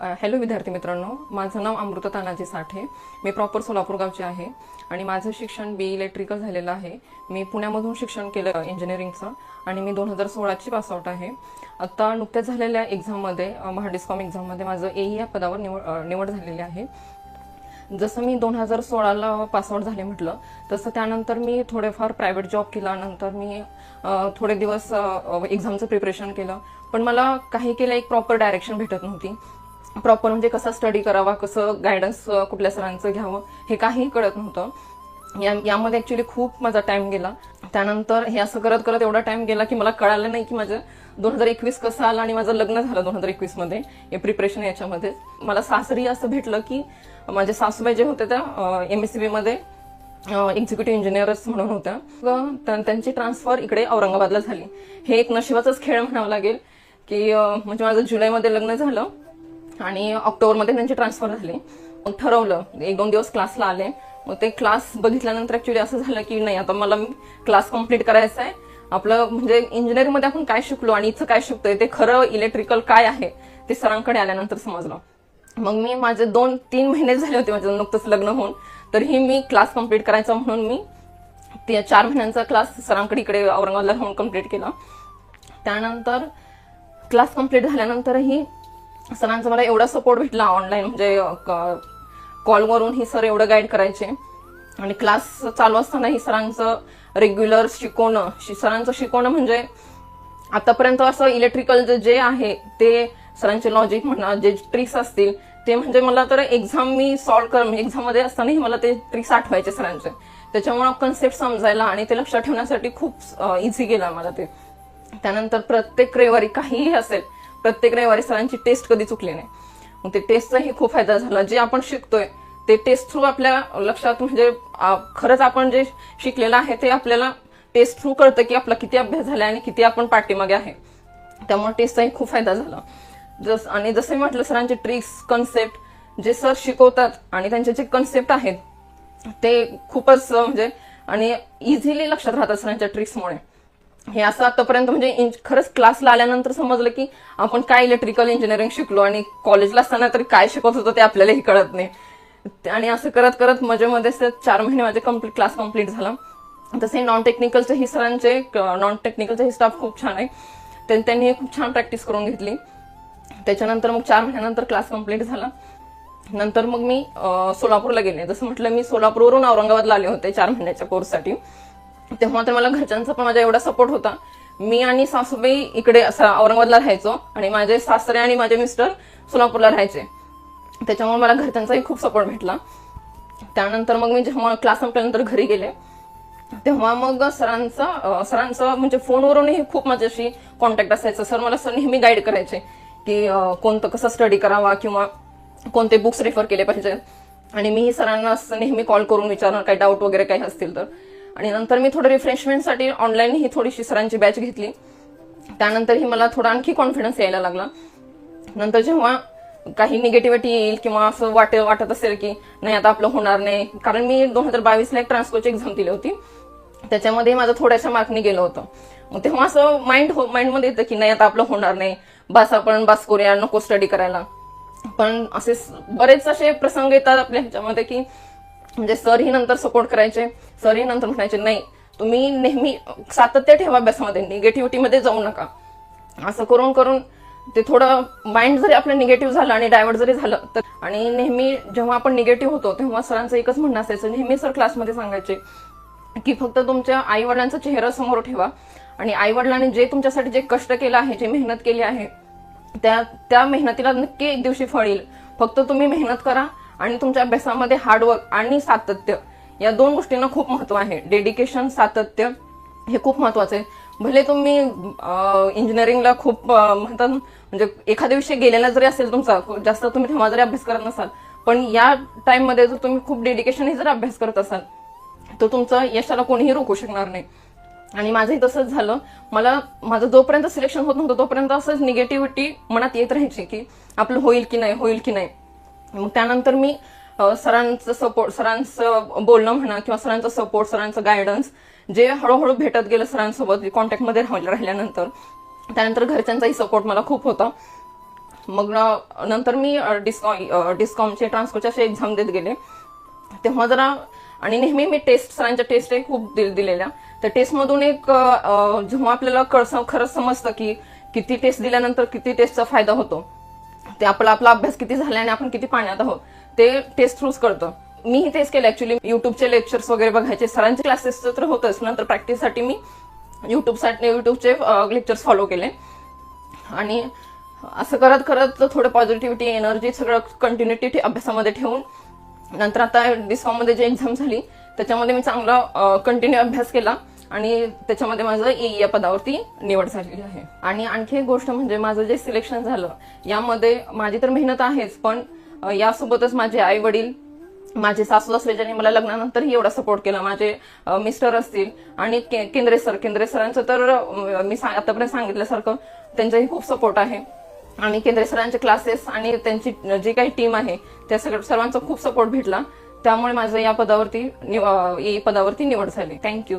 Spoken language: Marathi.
हॅलो विद्यार्थी मित्रांनो. माझं नाव अमृता तानाजी साठे. मी प्रॉपर सोलापूर गावचे आहे आणि माझं शिक्षण बी इलेक्ट्रिकल झालेलं आहे. मी पुण्यामधून शिक्षण केलं इंजिनिअरिंगचं आणि मी दोन हजार सोळाची पासआउट आहे. आता नुकत्याच झालेल्या एक्झाममध्ये महाडिस्कॉम एक्झाममध्ये माझं ए या पदावर निवड निवड झालेली आहे. जसं मी दोन हजार सोळाला पासआउट झाले म्हटलं तसं त्यानंतर मी थोडेफार प्रायव्हेट जॉब केला. नंतर मी थोडे दिवस एक्झामचं प्रिपरेशन केलं. पण मला काही केलं एक प्रॉपर डायरेक्शन भेटत नव्हती. प्रॉपर म्हणजे कसा स्टडी करावा कसं गायडन्स कुठल्या सरांचं घ्यावं हे काही कळत नव्हतं. या यामध्ये ॲक्च्युली खूप माझा टाइम गेला. त्यानंतर हे असं करत करत एवढा टाइम गेला की मला कळालं नाही की माझं दोन हजार एकवीस कसं आलं आणि माझं लग्न झालं दोन हजार एकवीसमध्ये हे प्रिपरेशन याच्यामध्ये. मला सासरी असं भेटलं की माझे सासूबाई जे होते त्या एम एस सी बीमध्ये एक्झिक्युटिव्ह इंजिनियरच म्हणून होत्या. व त्यांची ट्रान्सफर इकडे औरंगाबादला झाली. हे एक नशिबाचाच खेळ म्हणावं लागेल की म्हणजे माझं जुलैमध्ये लग्न झालं. आणि ऑक्टोबरमध्ये त्यांची ट्रान्सफर झाली. मग ठरवलं एक दोन दिवस क्लासला आले. मग ते क्लास बघितल्यानंतर ऍक्च्युली असं झालं की नाही आता मला क्लास कंप्लीट करायचा आहे. आपलं म्हणजे इंजिनिअरिंगमध्ये आपण काय शिकलो आणि इथं काय शिकतोय ते खरं इलेक्ट्रिकल काय आहे ते सरांकडे आल्यानंतर समजलं. मग मी माझे दोन तीन महिने झाले होते माझं नुकतंच लग्न होऊन. तरीही मी क्लास कंप्लीट करायचा म्हणून मी ते चार महिन्यांचा क्लास सरांकडे इकडे औरंगाबादला राहून कंप्लीट केला. त्यानंतर क्लास कंप्लीट झाल्यानंतरही सरांचा मला एवढा सपोर्ट भेटला ऑनलाईन म्हणजे कॉलवरून ही सर एवढं गाईड करायचे. आणि क्लास चालू असताना ही सरांचं रेग्युलर शिकवणं सरांचं शिकवणं म्हणजे आतापर्यंत असं इलेक्ट्रिकल जे आहे ते सरांचे लॉजिक म्हणा जे ट्रिक्स असतील ते म्हणजे मला तर एक्झाम मी सॉल्व्ह कर म्हणजे एक्झाममध्ये असतानाही मला ते ट्रिक्स आठवायचे सरांचे. त्याच्यामुळे कन्सेप्ट समजायला आणि ते लक्षात ठेवण्यासाठी खूप इझी गेला मला ते. त्यानंतर प्रत्येक रविवारी काहीही असेल प्रत्येक रविवारी सरांची टेस्ट कधी चुकली नाही. मग ते टेस्टचाही खूप फायदा झाला. जे आपण शिकतोय ते टेस्ट थ्रू आपल्या लक्षात म्हणजे खरंच आपण जे शिकलेलं आहे ते आपल्याला टेस्ट थ्रू कळतं की आपला किती अभ्यास झाला आणि किती आपण पाठीमागे आहे. त्यामुळे टेस्टचाही खूप फायदा झाला. जस आणि जसं मी म्हटलं सरांचे ट्रिक्स कन्सेप्ट जे सर शिकवतात आणि त्यांचे जे कन्सेप्ट आहेत ते खूपच म्हणजे आणि इझिली लक्षात राहतात सरांच्या ट्रिक्समुळे हे असं आतापर्यंत म्हणजे खरंच क्लासला आल्यानंतर समजलं की आपण काय इलेक्ट्रिकल इंजिनिअरिंग शिकलो आणि कॉलेजला असताना तरी काय शिकवत होतो ते आपल्यालाही कळत नाही. आणि असं करत करत मजेमध्ये चार महिने माझे कंप्लीट क्लास कंप्लीट झाला. तसे नॉन टेक्निकलचे सरांचे नॉन टेक्निकलचे स्टाफ खूप छान आहे. त्यांनी खूप छान प्रॅक्टिस करून घेतली. त्याच्यानंतर मग चार महिन्यानंतर क्लास कंप्लीट झाला. नंतर मग मी सोलापूरला गेले. जसं म्हटलं मी सोलापूरवरून औरंगाबादला आले होते चार महिन्याच्या कोर्ससाठी तेव्हा तर मला घरच्यांचा पण माझा एवढा सपोर्ट होता. मी आणि सासूबाई इकडे औरंगाबादला राहायचो आणि माझे सासरे आणि माझे मिस्टर सोलापूरला राहायचे. त्याच्यामुळे मला घरच्यांचाही खूप सपोर्ट भेटला. त्यानंतर मग मी जेव्हा क्लास संपल्यानंतर घरी गेले तेव्हा मग सरांचा सरांचा म्हणजे फोनवरूनही खूप माझ्याशी कॉन्टॅक्ट असायचं. सर मला सर नेहमी गाईड करायचे की कोणतं कसं स्टडी करावा किंवा कोणते बुक्स रेफर केले पाहिजे आणि मी सरांना नेहमी कॉल करून विचारणार काही डाऊट वगैरे काही असतील तर. आणि नंतर मी थोडं रिफ्रेशमेंटसाठी ऑनलाईन ही थोडीशी सरांची बॅच घेतली. त्यानंतरही मला थोडा आणखी कॉन्फिडन्स यायला लागला. नंतर जेव्हा काही निगेटिव्हिटी येईल किंवा असं वाट वाटत असेल की नाही आता आपलं होणार नाही. कारण मी दोन हजार बावीसला एक ट्रान्सकोची एक्झाम दिली होती. त्याच्यामध्ये माझं थोड्याशा मार्कने गेलं होतं. मग तेव्हा असं माइंड हो माइंडमध्ये येतं की नाही आता आपलं होणार नाही. बस आपण बस करूया नको स्टडी करायला. पण असे बरेच असे प्रसंग येतात आपल्या ह्याच्यामध्ये की म्हणजे सर ही नंतर सपोर्ट करायचे सर ही नंतर म्हणायचे नाही तुम्ही नेहमी सातत्य ठेवा अभ्यासामध्ये निगेटिव्हिटीमध्ये जाऊ नका. असं करून करून ते थोडं माइंड जरी आपलं निगेटिव्ह झालं आणि डायव्हर्ट जरी झालं तर आणि नेहमी जेव्हा आपण निगेटिव्ह होतो तेव्हा सरांचं एकच म्हणणं असायचं नेहमी सर क्लासमध्ये सांगायचे की फक्त तुमच्या आई वडिलांचा चेहरा समोर ठेवा आणि आई वडिलांनी जे तुमच्यासाठी जे कष्ट केलं आहे जे मेहनत केली आहे त्या त्या मेहनतीला नक्की एक दिवशी फळ येईल. फक्त तुम्ही मेहनत करा आणि तुमच्या अभ्यासामध्ये हार्डवर्क आणि सातत्य या दोन गोष्टींना खूप महत्त्व आहे. डेडिकेशन सातत्य हे खूप महत्वाचं आहे. भले तुम्ही इंजिनिअरिंगला खूप म्हणतात म्हणजे एखाद्या विषय गेलेला जरी असेल तुमचा जास्त तुम्ही तेव्हा जरी अभ्यास करत नसाल पण या टाइममध्ये जर तुम्ही खूप डेडिकेशन जर अभ्यास करत असाल तर तुमचं यशाला कोणीही रोखू शकणार नाही. आणि माझंही तसंच झालं. मला माझं जोपर्यंत सिलेक्शन होत नव्हतं तोपर्यंत असंच निगेटिव्हिटी मनात येत राहायची की आपलं होईल की नाही होईल की नाही. मग त्यानंतर मी सरांचं सपोर्ट सरांचं बोलणं म्हणा किंवा सरांचं सपोर्ट सरांचं गायडन्स जे हळूहळू भेटत गेलं सरांसोबत कॉन्टॅक्टमध्ये राहिल्यानंतर त्यानंतर घरच्यांचाही सपोर्ट मला खूप होता. मग नंतर मी डिस्कॉ डिस्कॉमचे ट्रान्सकोचे असे एक्झाम देत गेले. तेव्हा जरा आणि नेहमी मी टेस्ट सरांच्या टेस्ट खूप दिल- दिलेल्या. त्या टेस्टमधून एक जेव्हा आपल्याला कळस खरंच समजतं की किती टेस्ट दिल्यानंतर किती टेस्टचा फायदा होतो. ते आपला आपला अभ्यास किती झाला आणि आपण किती पाण्यात आहोत ते टेस्ट थ्रूच कळतं मीही तेच केलं ऍक्च्युली युट्यूबचे लेक्चर्स वगैरे बघायचे. सरांचे क्लासेस तर होतच. नंतर प्रॅक्टिससाठी मी युट्यूबसाठी युट्यूबचे लेक्चर्स फॉलो केले. आणि असं करत करत थोडं पॉझिटिव्हिटी एनर्जी सगळं कंटिन्युटी अभ्यासामध्ये ठेवून नंतर आता डिस्कॉममध्ये जी एक्झाम झाली त्याच्यामध्ये मी चांगला कंटिन्यू अभ्यास केला. आणि त्याच्यामध्ये माझं ई या पदावरती निवड झालेली आहे. आणि आणखी एक गोष्ट म्हणजे माझं जे सिलेक्शन झालं यामध्ये माझी तर मेहनत आहेच पण यासोबतच माझे आई वडील माझे सासू सासरे ज्यांनी मला लग्नानंतरही एवढा सपोर्ट केला. माझे मिस्टर असतील आणि के- केंद्रे सर केंद्रे सरांचं तर मी आतापर्यंत सांगितल्यासारखं त्यांचाही खूप सपोर्ट आहे. आणि केंद्रे सरांचे क्लासेस आणि त्यांची जी काही टीम आहे त्या सगळ्या सर्वांचा खूप सपोर्ट भेटला. त्यामुळे माझं या पदावरती निव- पदावरती निवड झाली. थँक्यू